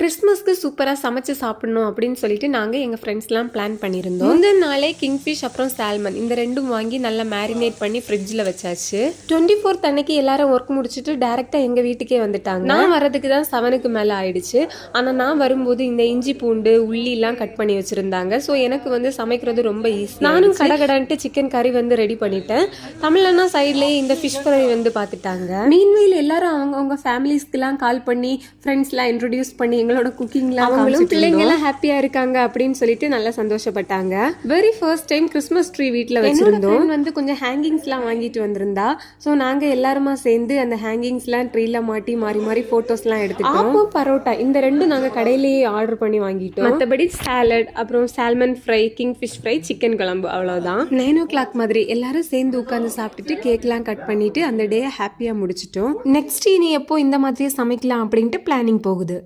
கிறிஸ்மஸ்க்கு சூப்பராக சமைச்சு சாப்பிடணும் அப்படின்னு சொல்லிட்டு நாங்கள் எங்கள் ஃப்ரெண்ட்ஸ்லாம் பிளான் பண்ணியிருந்தோம். இந்த நாளே கிங்ஃபிஷ் அப்புறம் சால்மன் இந்த ரெண்டும் வாங்கி நல்லா மேரினேட் பண்ணி ஃப்ரிட்ஜில் வச்சாச்சு. டுவெண்ட்டி ஃபோர்த் அன்னைக்கு எல்லாரும் ஒர்க் முடிச்சுட்டு டேரெக்டாக எங்கள் வீட்டுக்கே வந்துட்டாங்க. நான் வரதுக்கு தான் செவனுக்கு மேலே ஆயிடுச்சு. ஆனால் நான் வரும்போது இந்த இஞ்சி பூண்டு உள்ளிலாம் கட் பண்ணி வச்சுருந்தாங்க. ஸோ எனக்கு வந்து சமைக்கிறது ரொம்ப ஈஸி நானும் கடகடான்ட்டு சிக்கன் கறி வந்து ரெடி பண்ணிட்டேன். தமிழனா சைட்லேயே இந்த ஃபிஷ் ஃப்ரை வந்து பார்த்துட்டாங்க மீன்வெயில் எல்லாரும் அவங்க அவங்க ஃபேமிலிஸ்க்குலாம் கால் பண்ணி ஃப்ரெண்ட்ஸ்லாம் இன்ட்ரடியூஸ் பண்ணி எங்களோட குக்கிங்லாம் அவங்களும் பிள்ளைங்க எல்லாம் ஹாப்பியா இருக்காங்க அப்படின்னு சொல்லிட்டு நல்லா சந்தோஷப்பட்டாங்க. Very first time Christmas tree வீட்ல வச்சிருந்தோம். வந்து கொஞ்சம் ஹேங்கிங்ஸ்லாம் வாங்கிட்டு வந்திருந்தா. ஸோ நாங்க எல்லாருமா சேர்ந்து அந்த ஹேங்கிங்ஸ்லாம் ட்ரீல மாட்டி மாறி மாறி போட்டோஸ்லாம் எடுத்துட்டோம் ஆப்போ பரோட்டா இந்த ரெண்டும் நாங்க கடையிலேயே ஆர்டர் பண்ணி வாங்கிட்டோம். மற்றபடி சாலட் அப்புறம் salmon fry king fish fry chicken குழம்பு அவ்வளவுதான். நைன் ஓ கிளாக் மாதிரி எல்லாரும் சேர்ந்து உட்காந்து சாப்பிட்டுட்டு கேக்லாம் கட் பண்ணிட்டு அந்த டே ஹாப்பியா முடிச்சிட்டோம். நெக்ஸ்ட் இனி எப்போ இந்த மாதிரியே சமைக்கலாம் அப்படின்ட்டு பிளானிங் போகுது.